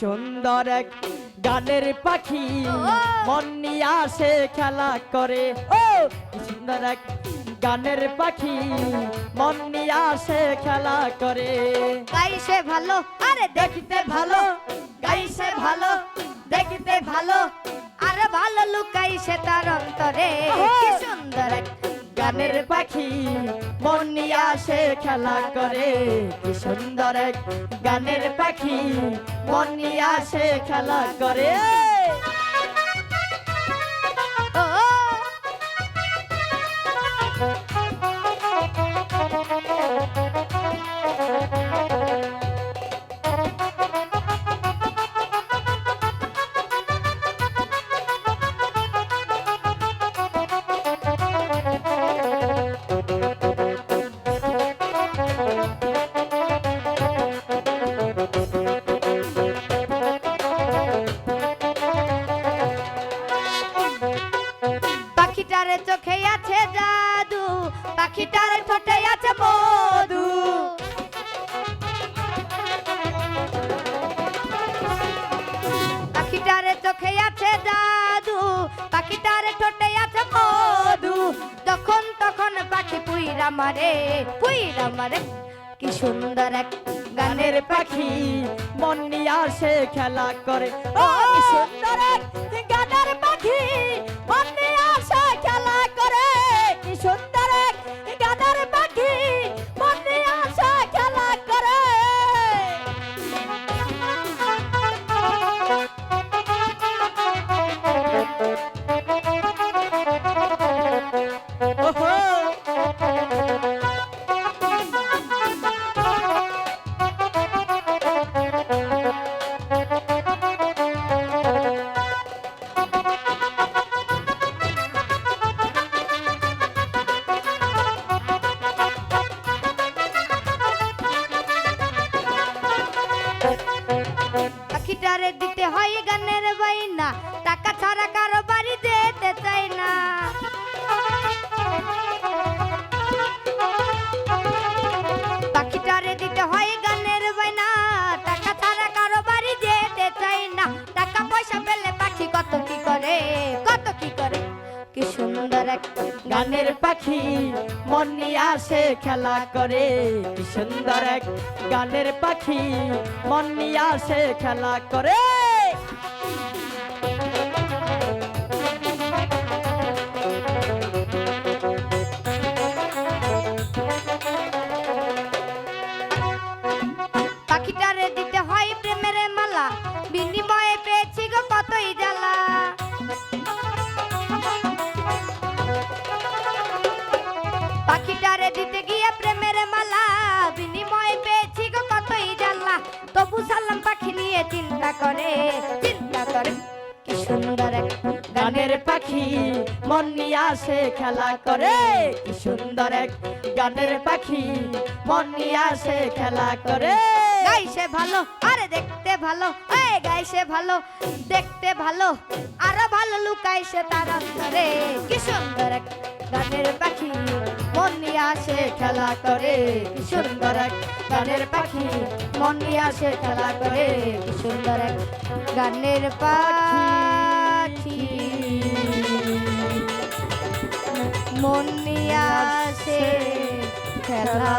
সুন্দর এক গানের পাখি। মন নিয়ে আসে খেলা করে। ও সুন্দর এক গানের পাখি। মন নিয়ে আসে খেলা করে। গাইছে ভালো আরে দেখতে ভালো। গাইছে ভালো দেখতে ভালো। আর ভালো লুকাইছে তার অন্তরে। গানের পাখি, মন নিয়ে আসে খেলা করে। কি সুন্দর এক গানের পাখি, মন নিয়ে আসে খেলা করে। ও। জাদু, পাখিটারে ঠোঁটে আছে মধু। পাখিটারে চোখে আছে জাদু, পাখিটার ঠোঁটে আছে মধু। তখন তখন পাখি পুইরা মারে পুইরা মারে। কি সুন্দর এক গানের পাখি, মন নিয়ে আসে খেলা করে। ও সুন্দর এক গানের পাখি। পাখিটারে দিতে হয় গানের বাইনা টাকা ছাড়া গানের পাখি, মন নিয়ে আসে খেলা করে। কি সুন্দর এক গানের পাখি, মন নিয়ে আসে খেলা করে। চিন্তা করে চিন্তা করে। কি সুন্দর এক গানের পাখি, মন নিয়ে আসে খেলা করে। কি সুন্দর এক গানের পাখি, মন নিয়ে আসে খেলা করে। গাইছে ভালো, আরে দেখতে ভালো এই গাইছে ভালো, দেখতে ভালো, আরও ভালো লুকাইছে তার অন্তরে। কি সুন্দর এক গানের পাখি আসে খেলা করে কি সুন্দর এক গানের পাখি। মন নিয়ে আসে খেলা করে কি সুন্দর এক গানের পাখি। মন নিয়ে আসে খেলা